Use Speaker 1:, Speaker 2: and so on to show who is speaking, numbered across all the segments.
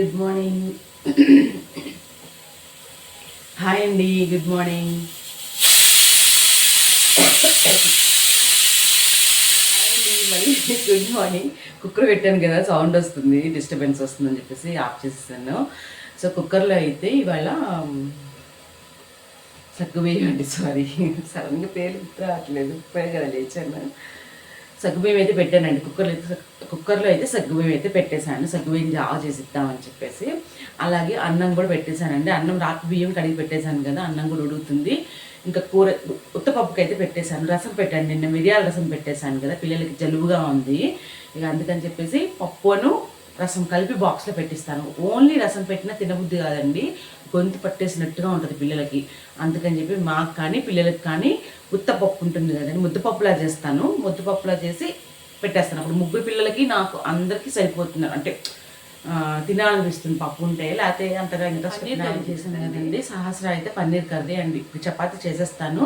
Speaker 1: Good morning hi అండి good morning మళ్ళీ good morning cooker పెట్టాను కదా సౌండ్ వస్తుంది డిస్టర్బెన్స్ వస్తుందని చెప్పేసి ఆఫ్ చేసేసాను. సో కుక్కర్లో అయితే ఇవాళ సగ్గువేయండి సారీ సడన్గా పేరు రావట్లేదు. ఇప్పుడే కదా లేచాను. సగ్గుబియ్యం అయితే పెట్టానండి. కుక్కర్లో అయితే కుక్కర్లో అయితే సగ్గుబియ్యం అయితే పెట్టేశాను. సగ్గుబియ్యం జావ చేసి ఇద్దామని చెప్పేసి. అలాగే అన్నం కూడా పెట్టేశానండి. అన్నం రాత్రి బియ్యం కడిగి పెట్టేశాను కదా అన్నం కూడా ఉడుకుతుంది. ఇంకా కూర ఉత్తపప్పుకి అయితే పెట్టేశాను. రసం పెట్టాను. నిన్న మిరియాల రసం పెట్టేశాను కదా పిల్లలకి జలుబుగా ఉంది. ఇక అందుకని చెప్పేసి పప్పును రసం కలిపి బాక్స్లో పెట్టిస్తాను. ఓన్లీ రసం పెట్టినా తినబుద్ధి కాదండి. గొంతు పట్టేసినట్టుగా ఉంటుంది పిల్లలకి. అందుకని చెప్పి మాకు కానీ పిల్లలకి కానీ ఉత్తపప్పు ఉంటుంది కదండి. ముద్దపప్పులా చేస్తాను. ముద్దపప్పులా చేసి పెట్టేస్తాను. అప్పుడు ముగ్గురు పిల్లలకి నాకు అందరికీ సరిపోతున్నారు అంటే తినాలనిపిస్తుంది. పప్పు ఉంటే లేకపోతే అంతగా ఇంట్రెస్ట్ చేశాను కదండి. సహస్ర అయితే పన్నీర్ కర్రీ అండి. ఇప్పుడు చపాతీ చేసేస్తాను.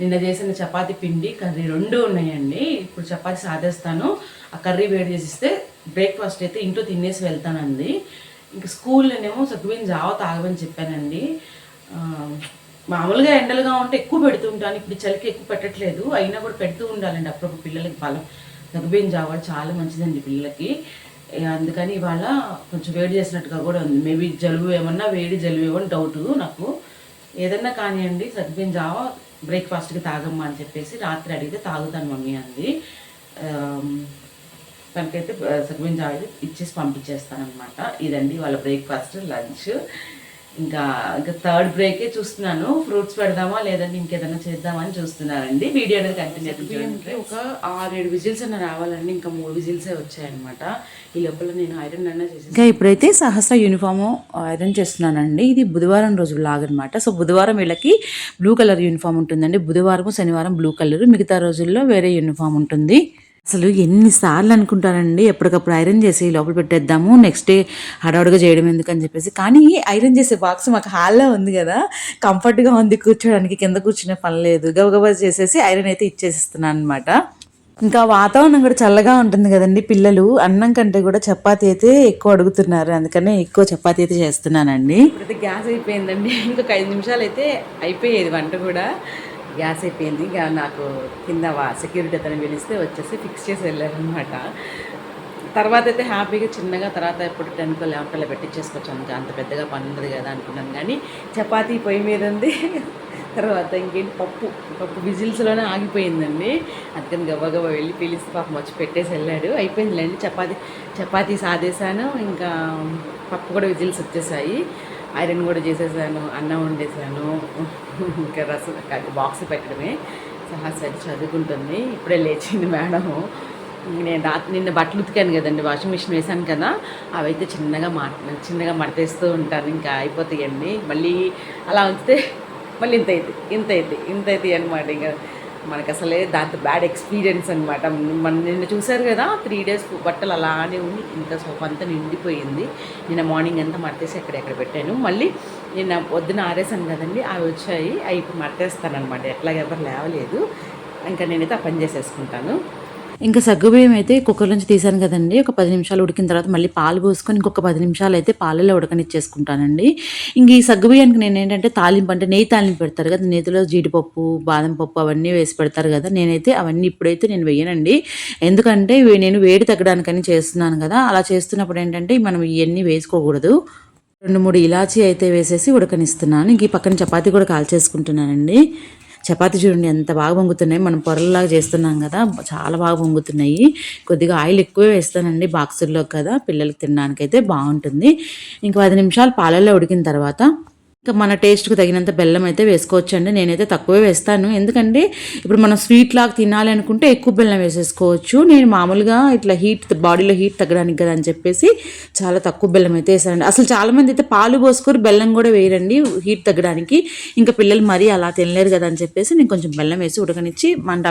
Speaker 1: నిన్న చేసిన చపాతీ పిండి కర్రీ రెండు ఉన్నాయండి. ఇప్పుడు చపాతీ సాధేస్తాను. ఆ కర్రీ వేడి చేసిస్తే బ్రేక్ఫాస్ట్ అయితే ఇంట్లో తినేసి వెళ్తానండి. ఇంకా స్కూల్లోనేమో సగ్గుబియ్యం జావ తాగమని చెప్పానండి. మామూలుగా ఎండలుగా ఉంటే ఎక్కువ పెడుతూ ఉంటాను ఇప్పుడు చలికి ఎక్కువ పెట్టట్లేదు. అయినా కూడా పెడుతూ ఉండాలండి అప్పుడప్పుడు పిల్లలకి బలం. సగ్గుబియ్యం జావ చాలా మంచిదండి పిల్లలకి. అందుకని ఇవాళ కొంచెం వేడి చేసినట్టుగా కూడా ఉంది. మేబీ జలుబు ఏమన్నా వేడి జలుబు ఏమన్నా డౌట్ నాకు. ఏదన్నా కానివ్వండి సగ్గుబియ్యం జావ బ్రేక్ఫాస్ట్కి తాగమ్మా అని చెప్పేసి రాత్రి అడిగితే తాగుతాను మమ్మీ అంది. తనకైతే సగ్గుబియ్యం జావ అయితే ఇచ్చేసి పంపించేస్తాను అనమాట ఇదండి వాళ్ళ బ్రేక్ఫాస్ట్ లంచ్. ఇంకా ఇంకా థర్డ్ బ్రేకే చూస్తున్నాను. ఫ్రూట్స్ పెడదామా లేదంటే ఇంకేదైనా చేద్దామా అని చూస్తున్నానండి. వీడియో అనేది కంటిన్యూ ఒక ఆరేడు విజిల్స్ అన్న రావాలండి. ఇంకా మూడు విజిల్సే వచ్చాయన్నమాట. ఈ లోపల నేను ఐరన్ అన్న చేసి
Speaker 2: ఇంకా ఇప్పుడైతే సహస్ర యూనిఫామ్ ఐరన్ చేస్తున్నానండి. ఇది బుధవారం రోజు బ్లాగ్ అనమాట సో బుధవారం వీళ్ళకి బ్లూ కలర్ యూనిఫామ్ ఉంటుందండి. బుధవారం శనివారం బ్లూ కలర్ మిగతా రోజుల్లో వేరే యూనిఫామ్ ఉంటుంది. అసలు ఎన్నిసార్లు అనుకుంటానండి ఎప్పటికప్పుడు ఐరన్ చేసి లోపల పెట్టేద్దాము నెక్స్ట్ డే హడావుడిగా చేయడం ఎందుకని చెప్పేసి. కానీ ఐరన్ చేసే బాక్స్ మాకు హాల్లో ఉంది కదా కంఫర్ట్గా ఉంది కూర్చోడానికి కింద కూర్చునే పని లేదు. గబగబా చేసేసి ఐరన్ అయితే ఇచ్చేసిస్తున్నాను అనమాట ఇంకా వాతావరణం కూడా చల్లగా ఉంటుంది కదండి పిల్లలు అన్నం కంటే కూడా చపాతి అయితే ఎక్కువ అడుగుతున్నారు. అందుకనే ఎక్కువ చపాతి అయితే చేస్తున్నానండి.
Speaker 1: ఇప్పుడైతే గ్యాస్ అయిపోయిందండి. ఇంకొక ఐదు నిమిషాలు అయితే అయిపోయేది వంట కూడా. గ్యాస్ అయిపోయింది. ఇంకా నాకు కింద సెక్యూరిటీ అతను పిలిస్తే వచ్చేసి ఫిక్స్ చేసి వెళ్ళారనమాట తర్వాత అయితే హ్యాపీగా చిన్నగా తర్వాత ఎప్పుడు టెన్కో లెవెన్కో పెట్టించేసుకోవచ్చు అంత అంత పెద్దగా పని ఉండదు కదా అనుకున్నాను కానీ చపాతీ పొయ్యి మీద ఉంది. తర్వాత ఇంకేంటి? పప్పు. పప్పు విజిల్స్లోనే ఆగిపోయిందండి. అందుకని గవ్వగవ్వ వెళ్ళి పిలిచి పాపం వచ్చి పెట్టేసి వెళ్ళాడు. అయిపోయిందిలేండి. చపాతీ చపాతీ సాదేశాను ఇంకా పప్పు కూడా విజిల్స్ వచ్చేసాయి. ఐరన్ కూడా చేసేసాను అన్నం వండేసాను. ఇంకా రసం బాక్స్ పెట్టడమే. సహస్ర చదువుకుంటుంది. ఇప్పుడే లేచింది మేడము నేను రాత్రి నిన్న బట్టలు ఉతికాను కదండి వాషింగ్ మిషన్ వేసాను కదా అవైతే చిన్నగా మా చిన్నగా మడతేస్తూ ఉంటాను. ఇంకా అయిపోతాయండి. మళ్ళీ అలా ఉంచితే మళ్ళీ ఇంత అయితే ఇంత అయితే ఇంత అయితే అనమాట ఇంకా. మనకు అసలే దాంతో బ్యాడ్ ఎక్స్పీరియన్స్ అనమాట మన నిన్న చూశారు కదా త్రీ డేస్ బట్టలు అలానే ఉండి ఇంత సోఫా అంతా నిండిపోయింది. నిన్న మార్నింగ్ అంతా మడతేసి ఎక్కడెక్కడ పెట్టాను. మళ్ళీ నిన్న పొద్దున ఆరేసాను కదండి అవి వచ్చాయి. అవి ఇప్పుడు మడతేస్తాను అనమాట ఎట్లాగెవరు లేవలేదు. ఇంకా నేనైతే ఆ పని చేసేసుకుంటాను.
Speaker 2: ఇంకా సగ్గుబియ్యం అయితే కుక్కర్ నుంచి తీసాను కదండి. ఒక పది నిమిషాలు ఉడికిన తర్వాత మళ్ళీ పాలు పోసుకొని ఇంకొక పది నిమిషాలు అయితే పాలలో ఉడకనిచ్చేసుకుంటానండి ఇంక ఈ సగ్గుబియ్యానికి నేను ఏంటంటే తాలింపు అంటే నెయ్యి తాలింపు పెడతారు కదా నేతిలో జీడిపప్పు బాదం పప్పు అవన్నీ వేసి పెడతారు కదా నేనైతే అవన్నీ ఇప్పుడైతే నేను వేయనండి. ఎందుకంటే నేను వేడి తగ్గడానికని చేస్తున్నాను కదా అలా చేస్తున్నప్పుడు ఏంటంటే మనం ఇవన్నీ వేసుకోకూడదు. రెండు మూడు ఇలాచీ అయితే వేసేసి ఉడకనిస్తున్నాను. ఇంక ఈ పక్కన చపాతీ కూడా కాల్చేసుకుంటున్నానండి. చపాతీ చూడండి ఎంత బాగా పొంగుతున్నాయి మనం పొరలలాగా చేస్తున్నాం కదా చాలా బాగా పొంగుతున్నాయి కొద్దిగా ఆయిల్ ఎక్కువే వేస్తానండి బాక్సుల్లో కదా పిల్లలకి తినడానికైతే బాగుంటుంది. ఇంకా పది నిమిషాలు పాలల్లో ఉడికిన తర్వాత ఇంకా మన టేస్ట్కి తగినంత బెల్లం అయితే వేసుకోవచ్చు అండి నేనైతే తక్కువే వేస్తాను. ఎందుకంటే ఇప్పుడు మనం స్వీట్ లాగా తినాలి అనుకుంటే ఎక్కువ బెల్లం వేసేసుకోవచ్చు. నేను మామూలుగా ఇట్లా హీట్ బాడీలో హీట్ తగ్గడానికి కదా అని చెప్పేసి చాలా తక్కువ బెల్లం అయితే వేసానండి అసలు చాలామంది అయితే పాలు పోసుకొని బెల్లం కూడా వేయరండి హీట్ తగ్గడానికి. ఇంకా పిల్లలు మరీ అలా తినలేరు కదా అని చెప్పేసి నేను కొంచెం బెల్లం వేసి ఉడకనిచ్చి మంట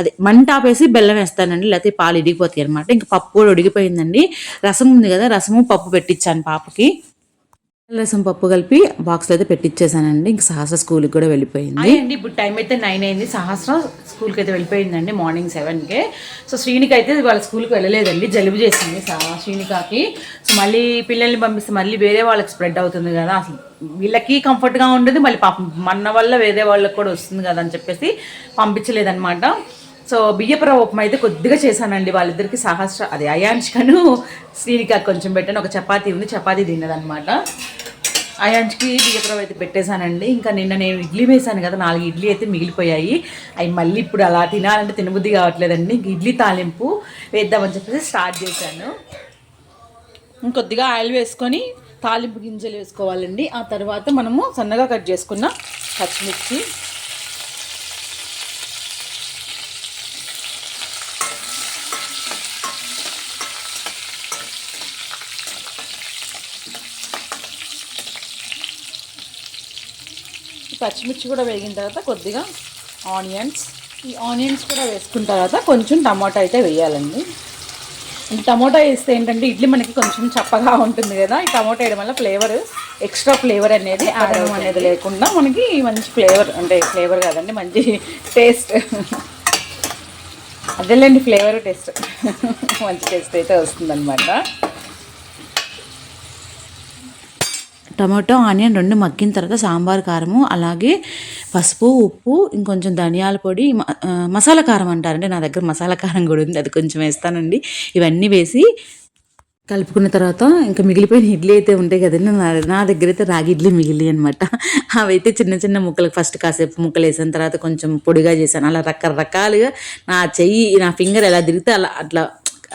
Speaker 2: అదే మంట ఆపేసి బెల్లం వేస్తానండి. లేకపోతే పాలు ఇడిగిపోతాయి అనమాట ఇంకా పప్పు కూడా ఉడిగిపోయిందండి రసం ఉంది కదా రసము పప్పు పెట్టించాను పాపకి.
Speaker 1: రసం పప్పు కలిపి బాక్స్లో అయితే పెట్టించేసానండి ఇంక సహస్ర స్కూల్కి కూడా వెళ్ళిపోయింది.
Speaker 2: అండి. ఇప్పుడు టైం అయితే నైన్ అయింది. సహస్ర స్కూల్కి అయితే వెళ్ళిపోయిందండి మార్నింగ్ సెవెన్కే సో శ్రీనికి అయితే వాళ్ళ స్కూల్కి వెళ్ళలేదండి. జలుబు చేసింది శ్రీనికాకి. సో మళ్ళీ పిల్లల్ని పంపిస్తే మళ్ళీ వేరే వాళ్ళకి స్ప్రెడ్ అవుతుంది కదా. అసలు వీళ్ళకి కంఫర్ట్గా ఉండదు. మళ్ళీ పాప మన వల్ల వేరే వాళ్ళకి కూడా వస్తుంది కదా అని చెప్పేసి పంపించలేదన్నమాట. సో బియ్యపురవ ఉప్మా అయితే కొద్దిగా చేశానండి. వాళ్ళిద్దరికి సహస్ర అదే అయాంష్కను శ్రీనికా కొంచెం పెట్టాను. ఒక చపాతీ ఉంది. చపాతీ తిన్నదనమాట అయాంష్కి బియ్యప్రవ్ అయితే పెట్టేశానండి. ఇంకా నిన్న నేను ఇడ్లీ వేసాను కదా నాలుగు ఇడ్లీ అయితే మిగిలిపోయాయి. అవి మళ్ళీ ఇప్పుడు అలా తినాలంటే తినబుద్ధి కావట్లేదండి. ఇడ్లీ తాలింపు వేద్దామని చెప్పేసి స్టార్ట్ చేశాను. ఇంకొద్దిగా ఆయిల్ వేసుకొని తాలింపు గింజలు వేసుకోవాలండి. ఆ తర్వాత మనము సన్నగా కట్ చేసుకున్న పచ్చిమిర్చి పచ్చిమిర్చి కూడా వేగిన తర్వాత కొద్దిగా ఆనియన్స్. ఈ ఆనియన్స్ కూడా వేసుకున్న తర్వాత కొంచెం టమాటా అయితే వేయాలండి. టమోటా వేస్తే ఏంటంటే ఇడ్లీ మనకి కొంచెం చప్పగా ఉంటుంది కదా ఈ టమోటా వేయడం వల్ల ఫ్లేవర్ ఎక్స్ట్రా ఫ్లేవర్ అనేది ఆడడం అనేది లేకుండా మనకి మంచి ఫ్లేవర్ అంటే ఫ్లేవర్ కాదండి మంచి టేస్ట్. అదేలేండి ఫ్లేవర్ టేస్ట్. మంచి టేస్ట్ అయితే వస్తుందన్నమాట.
Speaker 1: టమాటో ఆనియన్ రెండు మగ్గిన తర్వాత సాంబార్ కారము అలాగే పసుపు ఉప్పు ఇంకొంచెం ధనియాల పొడి మ- మసాలా కారం అంటారండి. నా దగ్గర మసాలా కారం కూడా ఉంది. అది కొంచెం వేస్తానండి. ఇవన్నీ వేసి కలుపుకున్న తర్వాత ఇంకా మిగిలిపోయిన ఇడ్లీ అయితే ఉంటాయి కదండి. నా నా దగ్గర అయితే రాగి ఇడ్లీ మిగిలి అనమాట అవైతే చిన్న చిన్న ముక్కలు ఫస్ట్ కాసేపు ముక్కలు వేసిన తర్వాత కొంచెం పొడిగా చేశాను. అలా రకరకాలుగా నా చెయ్యి నా ఫింగర్ ఎలా తిరిగితే అలా అట్లా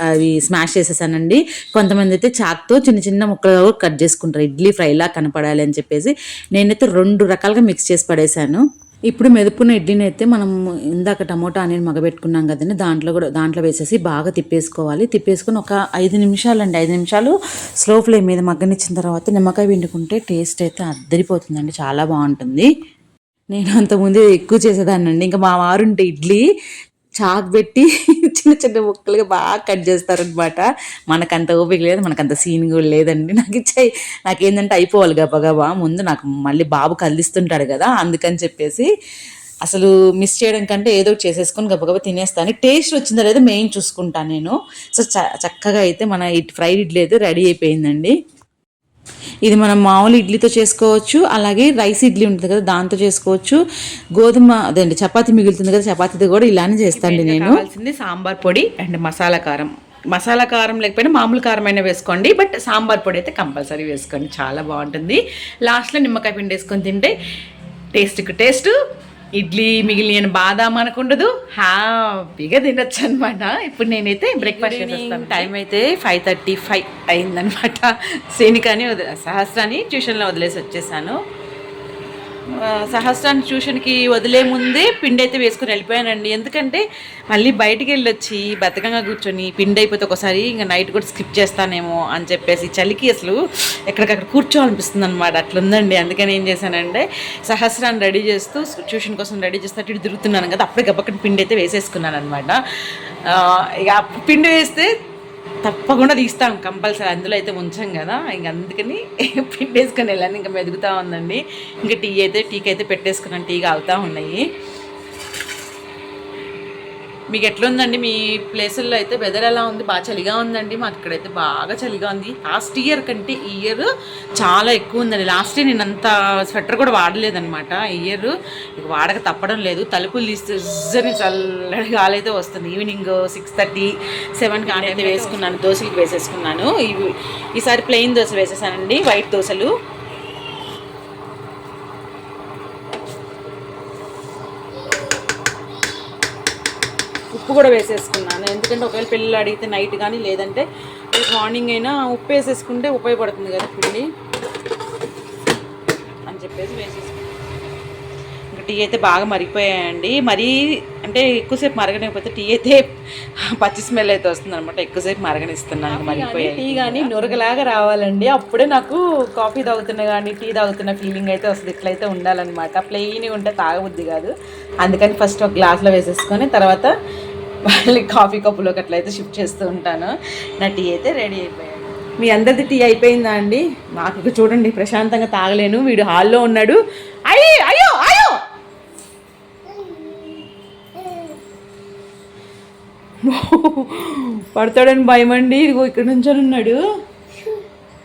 Speaker 1: అవి స్మాష్ చేసేసానండి. కొంతమంది అయితే చాక్తో చిన్న చిన్న ముక్కలుగా కట్ చేసుకుంటారు. ఇడ్లీ ఫ్రైలా కనపడాలి అని చెప్పేసి నేనైతే రెండు రకాలుగా మిక్స్ చేసి పడేశాను ఇప్పుడు మెదుపున్న ఇడ్లీని అయితే మనం ఇందాక టమోటా అనేది మగబెట్టుకున్నాం కదండి. దాంట్లో కూడా దాంట్లో వేసేసి బాగా తిప్పేసుకోవాలి. తిప్పేసుకొని ఒక ఐదు నిమిషాలు అండి ఐదు నిమిషాలు స్లో ఫ్లేమ్ మీద మగ్గనిచ్చిన తర్వాత నిమ్మకాయ పిండుకుంటే టేస్ట్ అయితే అద్దరిపోతుందండి. చాలా బాగుంటుంది. నేను అంతకుముందు ఎక్కువ చేసేదాన్ని అండి ఇంకా మా వారుంటే ఇడ్లీ చాక్ పెట్టి చిన్న చిన్న ముక్కలుగా బాగా కట్ చేస్తారనమాట మనకంత ఓపిక లేదు మనకంత సీన్ కూడా లేదండి. నాకు ఇచ్చాయి నాకేంటంటే అయిపోవాలి గబగబా ముందు నాకు మళ్ళీ బాబు కదిలిస్తుంటాడు కదా అందుకని చెప్పేసి అసలు మిస్ చేయడం కంటే ఏదో ఒకటి చేసేసుకొని గబగబా తినేస్తాను టేస్ట్ వచ్చిందో లేదో మెయిన్ చూసుకుంటాను నేను. సో చ- చక్కగా అయితే మన ఇట్ ఫ్రైడ్ ఇడ్లీ అయితే రెడీ అయిపోయిందండి. ఇది మనం మామూలు ఇడ్లీతో చేసుకోవచ్చు అలాగే రైస్ ఇడ్లీ ఉంటుంది కదా దాంతో చేసుకోవచ్చు. గోధుమ అదేంటి చపాతీ మిగులుతుంది కదా చపాతీతో కూడా ఇలానే చేస్తాండి నేను.
Speaker 2: కావాల్సింది సాంబార్ పొడి అండ్ మసాలా కారం. మసాలా కారం లేకపోయినా మామూలు కారం అయినా వేసుకోండి బట్ సాంబార్ పొడి అయితే కంపల్సరీ వేసుకోండి. చాలా బాగుంటుంది. లాస్ట్లో నిమ్మకాయ పిండి వేసుకొని తింటే టేస్ట్కి టేస్ట్ ఇడ్లీ మిగిలిన బాదాం అనకుండదు. హ్యాపీగా తినొచ్చు అనమాట ఇప్పుడు నేనైతే బ్రేక్ఫాస్ట్ చేసేస్తాను. టైం అయితే ఫైవ్ థర్టీ ఫైవ్ అయిందనమాట సేనికాని వదిలే సహస్రాన్ని ట్యూషన్లో వదిలేసి వచ్చేసాను. సహస్రాన్ని ట్యూషన్కి వదిలే ముందే పిండి అయితే వేసుకుని వెళ్ళిపోయానండి. ఎందుకంటే మళ్ళీ బయటికి వెళ్ళొచ్చి బతకంగా కూర్చొని పిండి అయిపోతే ఒకసారి ఇంకా నైట్ కూడా స్కిప్ చేస్తానేమో అని చెప్పేసి చలికి అసలు ఎక్కడికక్కడ కూర్చోవాలనిపిస్తుంది అనమాట అట్లుందండి. అందుకని ఏం చేశానంటే సహస్రాన్ని రెడీ చేస్తూ ట్యూషన్ కోసం రెడీ చేస్తూ అటు ఇటు తిరుగుతున్నాను కదా అప్పటికప్పటికి పిండి అయితే వేసేసుకున్నాను అనమాట ఇక పిండి వేస్తే తప్పకుండా తీస్తాం కంపల్సరీ. అందులో అయితే ఉంచాం కదా. ఇంక అందుకని పిండి వెళ్ళాను. ఇంకా మెదుగుతూ ఉందండి. ఇంకా టీ అయితే టీకి అయితే పెట్టేసుకున్నాను. టీ కాలుతూ ఉన్నాయి. మీకు ఎట్లుందండి? మీ ప్లేసుల్లో అయితే వెదర్ ఎలా ఉంది? బాగా చలిగా ఉందండి. మాకు ఇక్కడైతే బాగా చలిగా ఉంది. లాస్ట్ ఇయర్ కంటే ఈ ఇయర్ చాలా ఎక్కువ ఉందండి. లాస్ట్ ఇయర్ నేను అంత స్వెటర్ కూడా వాడలేదనమాట ఈ ఇయర్ వాడక తప్పడం లేదు. తలుపులు తీస్తే ఇజ్జని చల్లటి గాలి అయితే వస్తుంది. ఈవినింగ్ సిక్స్ థర్టీ సెవెన్కి ఆట అయితే వేసుకున్నాను. దోశలకు వేసేసుకున్నాను. ఇవి ఈసారి ప్లెయిన్ దోశ వేసేసానండి. వైట్ దోశలు. ఉప్పు కూడా వేసేసుకున్నాను. ఎందుకంటే ఒకవేళ పిల్లలు అడిగితే నైట్ కానీ లేదంటే రేపు మార్నింగ్ అయినా ఉప్పు వేసేసుకుంటే ఉపయోగపడుతుంది కదా పిండి? అని చెప్పేసి వేసేసుకున్నాను. ఇంకా టీ అయితే బాగా మరిగిపోయాయండి. మరీ అంటే ఎక్కువసేపు మరగనిపోతే టీ అయితే పచ్చి స్మెల్ అయితే వస్తుంది అనమాట ఎక్కువసేపు మరగనిస్తున్నాను మరిగిపోయాయి. టీ కానీ నురగలాగా రావాలండి. అప్పుడే నాకు కాఫీ తాగుతున్న కానీ టీ తాగుతున్న ఫీలింగ్ అయితే వస్తుంది. ఇట్లయితే ఉండాలన్నమాట. ప్లెయిన్ ఉంటే తాగబుద్ధి కాదు. అందుకని ఫస్ట్ ఒక గ్లాస్లో వేసేసుకొని తర్వాత మళ్ళీ కాఫీ కప్పులోకి అట్లయితే షిఫ్ట్ చేస్తూ ఉంటాను. నా టీ అయితే రెడీ అయిపోయాను
Speaker 1: మీ అందరిది టీ అయిపోయిందా అండి? నాకు చూడండి ప్రశాంతంగా తాగలేను. వీడు హాల్లో ఉన్నాడు. అయ్యి అయ్యో అయ్యో! పడతాడని భయం అండి ఇదిగో ఇక్కడ నుంచొని ఉన్నాడు.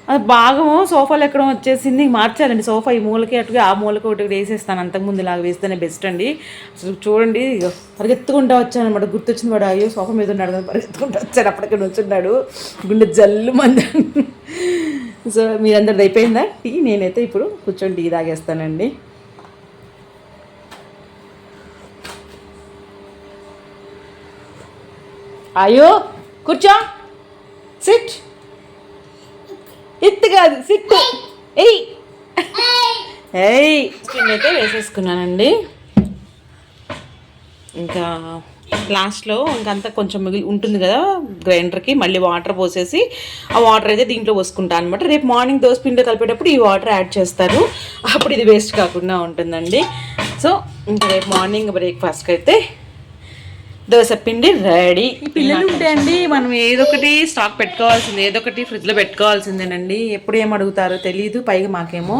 Speaker 1: అది భాగము సోఫాలు ఎక్కడ వచ్చేసింది. మార్చాలండి సోఫా. ఈ మూలకి అటుగా ఆ మూలకి ఒకటి వేసేస్తాను. అంతకుముందు ఇలాగ వేస్తేనే బెస్ట్ అండి. అసలు చూడండి పరిగెత్తుకుంటా వచ్చాను అనమాట గుర్తొచ్చింది వాడు అయ్యో సోఫా మీద ఉన్నాడు కదా పరిగెత్తుకుంటా వచ్చాడు అప్పటికే నుంచున్నాడు. గుండె జల్లు మంది. సో మీరందరిది అయిపోయిందా? టీ నేనైతే ఇప్పుడు కూర్చొని టీ తాగేస్తానండి. అయ్యో కూర్చో. సిట్. ఎత్తు కాదు సిట్ ఎయ్ ఏయ్. స్కిన్ అయితే వేసేసుకున్నానండి. ఇంకా లాస్ట్లో ఇంకంతా కొంచెం మిగిలి ఉంటుంది కదా గ్రైండర్కి మళ్ళీ వాటర్ పోసేసి ఆ వాటర్ అయితే దీంట్లో పోసుకుంటాను అనమాట రేపు మార్నింగ్ దోశ పిండి కలిపేటప్పుడు ఈ వాటర్ యాడ్ చేస్తారు. అప్పుడు ఇది వేస్ట్ కాకుండా ఉంటుందండి. సో ఇంకా రేపు మార్నింగ్ బ్రేక్ఫాస్ట్కి అయితే దోశ పిండి రెడీ. పిల్లలు ఉంటాయండి మనం ఏదొకటి స్టాక్ పెట్టుకోవాల్సింది ఏదొకటి ఫ్రిడ్జ్లో పెట్టుకోవాల్సిందేనండి. ఎప్పుడు ఏం అడుగుతారో తెలియదు పైగా మాకేమో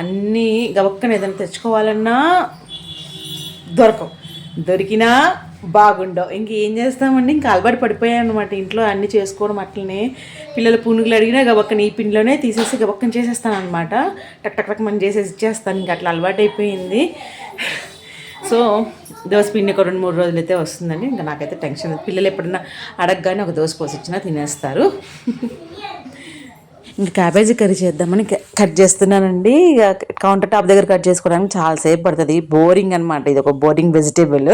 Speaker 1: అన్నీ గవక్కన ఏదైనా తెచ్చుకోవాలన్నా దొరకవు. దొరికినా బాగుండవు. ఇంకేం చేస్తామండి? ఇంకా అలవాటు పడిపోయాయి అనమాట ఇంట్లో అన్నీ చేసుకోవడం అట్లనే. పిల్లలు పునుగులు అడిగినా గబక్కన ఈ పిండిలోనే తీసేసి గబక్కన చేసేస్తాను అనమాట టక్ టక్ టక్ మనం చేసేసి ఇచ్చేస్తాను. ఇంకా అట్లా అలవాటు అయిపోయింది సో పిండి ఒక రెండు మూడు రోజులు అయితే వస్తుందండి. ఇంకా నాకైతే టెన్షన్ పిల్లలు ఎప్పుడన్నా అడగగానే ఒక దోశ పోసి ఇచ్చినా తినేస్తారు. ఇంకా క్యాబేజీ కర్రీ చేద్దామని కట్ చేస్తున్నానండి. ఇక కౌంటర్ టాప్ దగ్గర కట్ చేసుకోవడానికి చాలాసేపు పడుతుంది. బోరింగ్ అనమాట ఇది ఒక బోరింగ్ వెజిటేబుల్.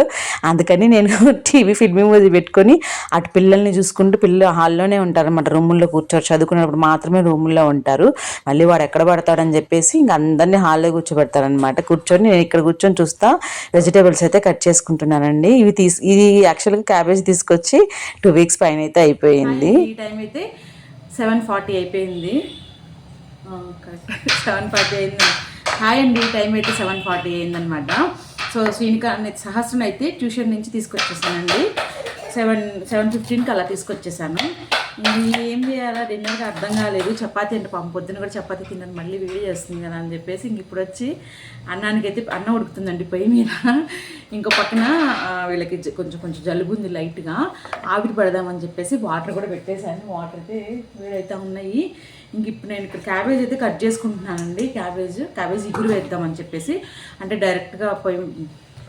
Speaker 1: అందుకని నేను టీవీ ఫిల్మింగ్ మూవీ పెట్టుకొని అటు పిల్లల్ని చూసుకుంటూ పిల్లలు హాల్లోనే ఉంటారనమాట రూముల్లో కూర్చోరు. చదువుకునేటప్పుడు మాత్రమే రూముల్లో ఉంటారు. మళ్ళీ వాడు ఎక్కడ పడతాడని చెప్పేసి ఇంక అందరినీ హాల్లో కూర్చోబెడతారనమాట కూర్చొని నేను ఇక్కడ కూర్చొని చూస్తా వెజిటేబుల్స్ అయితే కట్ చేసుకుంటున్నానండి. ఇవి తీసు ఇది యాక్చువల్గా క్యాబేజ్ తీసుకొచ్చి టూ వీక్స్ పైన అయితే అయిపోయింది. ఈ టైం అయితే సెవెన్ ఫార్టీ అయిపోయింది. Oh, సెవెన్ ఫార్టీ అయింది. హాయ్ అండి టైం అయితే సెవెన్ ఫార్టీ అయిందనమాట సో శ్రీనిక సహస్రం అయితే ట్యూషన్ నుంచి తీసుకొచ్చేసానండి. సెవెన్ సెవెన్ ఫిఫ్టీన్కి అలా తీసుకొచ్చేసాను. ఏం చేయాలా? డిన్నర్కి అర్థం కాలేదు. చపాతీ అంటే పాపం పొద్దున కూడా చపాతీ తిన్నాను మళ్ళీ వేడి చేస్తుంది కదా అని చెప్పేసి ఇంక ఇప్పుడు వచ్చి అన్నానికి అయితే అన్నం ఉడుకుతుందండి పొయ్యి మీద. ఇంకో పక్కన వీళ్ళకి కొంచెం కొంచెం జలుబు ఉంది లైట్గా. ఆవిరి పడదామని చెప్పేసి వాటర్ కూడా పెట్టేశాను. వాటర్ అయితే వేడైతే ఉన్నాయి. ఇంక ఇప్పుడు నేను ఇక్కడ క్యాబేజ్ అయితే కట్ చేసుకుంటున్నానండి. క్యాబేజ్ క్యాబేజ్ ఇగురు వేద్దామని చెప్పేసి. అంటే డైరెక్ట్గా పొయ్యి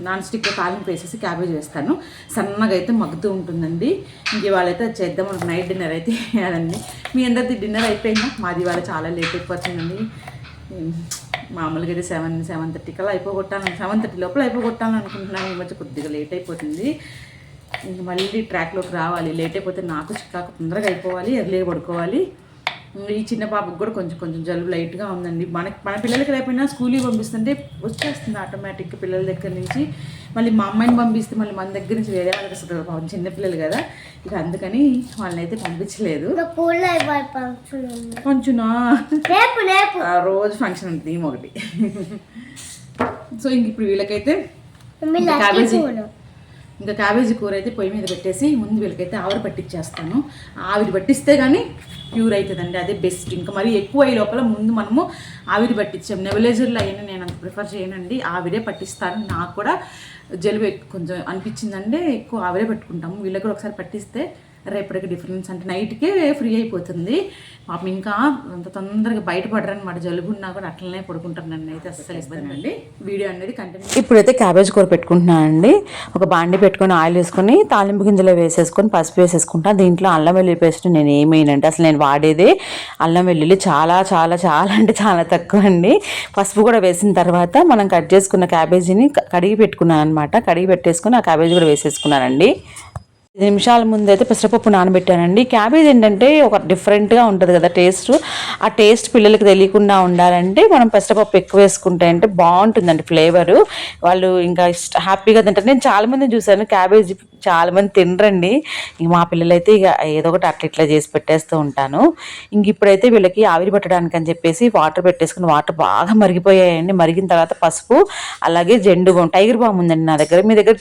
Speaker 1: నాన్ స్టిక్ తాలింపు వేసేసి క్యాబేజ్ వేస్తాను. సన్నగా అయితే మగ్గుతూ ఉంటుందండి. ఇంక ఇవాళైతే చేద్దాం నైట్ డిన్నర్ అయితే అదండి. మీ అందరిది డిన్నర్ అయిపోయిందా? మాది ఇవాళ చాలా లేట్ అయిపోతుందండి. మామూలుగా అయితే సెవెన్ సెవెన్ థర్టీ కల్లా అయిపోగొట్టాలని సెవెన్ థర్టీ లోపల అయిపోగొట్టాలని అనుకుంటున్నాను. ఈ మధ్య కొద్దిగా లేట్ అయిపోతుంది. ఇంక మళ్ళీ ట్రాక్లోకి రావాలి. లేట్ అయిపోతే నాకు చిక్కాకు తొందరగా అయిపోవాలి ఎర్లీగా పడుకోవాలి. ఈ చిన్న పాపకు కూడా కొంచెం కొంచెం జలుబు లైట్గా ఉందండి. మన మన పిల్లలకి లేకపోయినా స్కూల్కి పంపిస్తుంటే వచ్చేస్తుంది ఆటోమేటిక్గా పిల్లల దగ్గర నుంచి. మళ్ళీ మా అమ్మాయిని పంపిస్తే మళ్ళీ మన దగ్గర నుంచి వేరే వాళ్ళకి అసలు పాపం చిన్నపిల్లలు కదా. ఇక అందుకని వాళ్ళని అయితే పంపించలేదు ఆ రోజు ఫంక్షన్ ఉంటుంది ఒకటి సో ఇంక ఇప్పుడు వీళ్ళకైతే క్యాబేజీ ఇంకా క్యాబేజీ కూర అయితే పొయ్యి మీద పెట్టేసి ముందు వీళ్ళకైతే ఆవిరి పట్టించేస్తాను ఆవిరి పట్టిస్తే కానీ ప్యూర్ అవుతుందండి. అదే బెస్ట్ ఇంకా మరి ఎక్కువ అయ్యే లోపల ముందు మనము ఆవిరి పట్టించాం. నెబులైజర్లు అయినా నేను అంత ప్రిఫర్ చేయనండి. ఆవిరే పట్టిస్తాను నాకు కూడా జలుబు కొంచెం అనిపించిందంటే ఎక్కువ ఆవిరే పెట్టుకుంటాము. వీళ్ళకి కూడా ఒకసారి పట్టిస్తే రేపటికి డిఫరెన్స్ అంటే నైట్కే ఫ్రీ అయిపోతుంది. పాపం ఇంకా అంత తొందరగా బయటపడరనమాట జలుబు ఉన్నా కూడా అట్లనే పడుకుంటున్నాను నన్ను అయితే అస్సలు ఇబ్బంది అండి. వీడియో అనేది కంటిన్యూ ఇప్పుడైతే క్యాబేజ్ కూర పెట్టుకుంటున్నానండి ఒక బాండి పెట్టుకొని ఆయిల్ వేసుకొని తాలింపు గింజలు వేసేసుకొని పసుపు వేసేసుకుంటా. దీంట్లో అల్లం వెల్లుల్లి పేస్ట్ నేను ఏమేయనంటే అసలు నేను వాడేదే అల్లం వెల్లుల్లి చాలా చాలా చాలా అంటే చాలా తక్కువ అండి. పసుపు కూడా వేసిన తర్వాత మనం కట్ చేసుకున్న క్యాబేజీని కడిగి పెట్టుకున్నాను అనమాట కడిగి పెట్టేసుకొని ఆ క్యాబేజీ కూడా వేసేసుకున్నానండి. నిమిషాల ముందు అయితే పెసరపప్పు నానబెట్టానండి. క్యాబేజ్ ఏంటంటే ఒక డిఫరెంట్గా ఉంటుంది కదా టేస్ట్ ఆ టేస్ట్ పిల్లలకి తెలియకుండా ఉండాలంటే మనం పెసరపప్పు ఎక్కువ వేసుకుంటే అంటే బాగుంటుందండి ఫ్లేవరు వాళ్ళు ఇంకా ఇష్ట హ్యాపీగా తింటారు. నేను చాలామంది చూశాను క్యాబేజ్ చాలా మంది తినరండి. ఇక మా పిల్లలైతే ఇక ఏదో ఒకటి అట్లా ఇట్లా చేసి పెట్టేస్తూ ఉంటాను. ఇంక ఇప్పుడైతే వీళ్ళకి ఆవిరి పట్టడానికి అని చెప్పేసి వాటర్ పెట్టేసుకుని వాటర్ బాగా మరిగిపోయాయండి. మరిగిన తర్వాత పసుపు అలాగే జెండు బామ్ టైగర్ బామ్ ఉందండి నా దగ్గర. మీ దగ్గర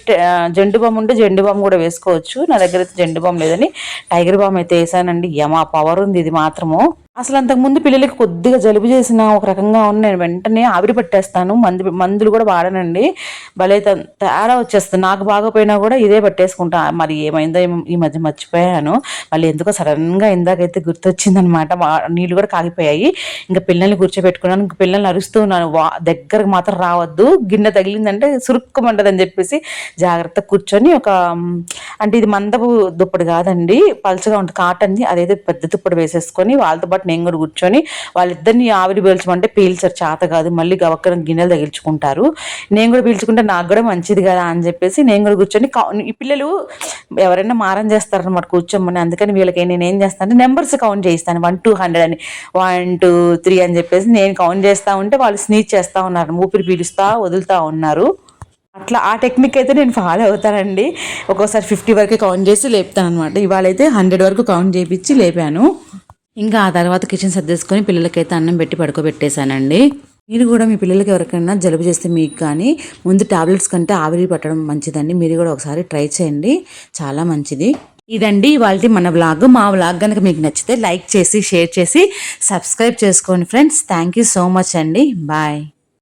Speaker 1: జెండు బామ్ ఉంటే జెండు బామ్ కూడా వేసుకోవచ్చు. నా దగ్గర అయితే జెండు బామ్ లేదని టైగర్ బామ్ అయితే వేసానండి. యమా పవర్ ఉంది ఇది మాత్రము. అసలు అంతకుముందు పిల్లలకి కొద్దిగా జలుబు చేసిన ఒక రకంగా ఉన్న నేను వెంటనే ఆవిరి పట్టేస్తాను. మందు మందులు కూడా వాడనండి. భలే తేడా వచ్చేస్తుంది. నాకు బాగపోయినా కూడా ఇదే పట్టేసుకుంటా. మరి ఏమైందో ఈ మధ్య మర్చిపోయాను. మళ్ళీ ఎందుకో సడన్గా ఇందాకైతే గుర్తొచ్చిందనమాట. నీళ్ళు కూడా కాగిపోయాయి. ఇంకా పిల్లల్ని కూర్చోబెట్టుకున్నాను. ఇంకా పిల్లల్ని అరుస్తూ ఉన్నాను. వా దగ్గరకు మాత్రం రావద్దు. గిన్నె తగిలిందంటే సురుక్కుమంటదని చెప్పేసి జాగ్రత్తగా కూర్చొని ఒక అంటే ఇది మందపు దుప్పటి కాదండి. పలుచగా ఉంటుంది. కాటన్ది. అదైతే పెద్ద దుప్పటి వేసేసుకొని వాళ్ళతో పాటు నేను కూడా కూర్చొని వాళ్ళిద్దరిని ఆవిరి పీల్చమంటే పీల్చారు చేత కాదు. మళ్ళీ గవక్కన గిన్నెలు తగిలించుకుంటారు. నేను కూడా పీల్చుకుంటే నాకు కూడా మంచిది కదా అని చెప్పేసి నేను కూడా కూర్చొని ఈ పిల్లలు ఎవరైనా మారం చేస్తారనమాట కూర్చోమని. అందుకని వీళ్ళకి నేను ఏం చేస్తాను నెంబర్స్ కౌంట్ చేయిస్తాను. వన్ టూ హండ్రెడ్ అని. వన్ టూ త్రీ అని చెప్పేసి నేను కౌంట్ చేస్తూ ఉంటే వాళ్ళు స్నీచ్ చేస్తూ ఉన్నారు. ఊపిరి పీలుస్తా వదులుతా ఉన్నారు. అట్లా ఆ టెక్నిక్ అయితే నేను ఫాలో అవుతానండి. ఒక్కోసారి ఫిఫ్టీ వరకు కౌంట్ చేసి లేపుతాను అనమాట ఇవాళ అయితే హండ్రెడ్ వరకు కౌంట్ చేయించి లేపాను. ఇంకా ఆ తర్వాత కిచెన్ సర్దేసుకొని పిల్లలకైతే అన్నం పెట్టి పడుకోబెట్టేశానండి. మీరు కూడా మీ పిల్లలకి ఎవరికైనా జలుబు చేస్తే మీకు కానీ ముందు టాబ్లెట్స్ కంటే ఆవిరి పట్టడం మంచిదండి. మీరు కూడా ఒకసారి ట్రై చేయండి. చాలా మంచిది. ఇదండి ఇవాళ మన వ్లాగ్. మా వ్లాగ్ కనుక మీకు నచ్చితే లైక్ చేసి షేర్ చేసి సబ్స్క్రైబ్ చేసుకోండి friends. Thank you so much అండి. బాయ్.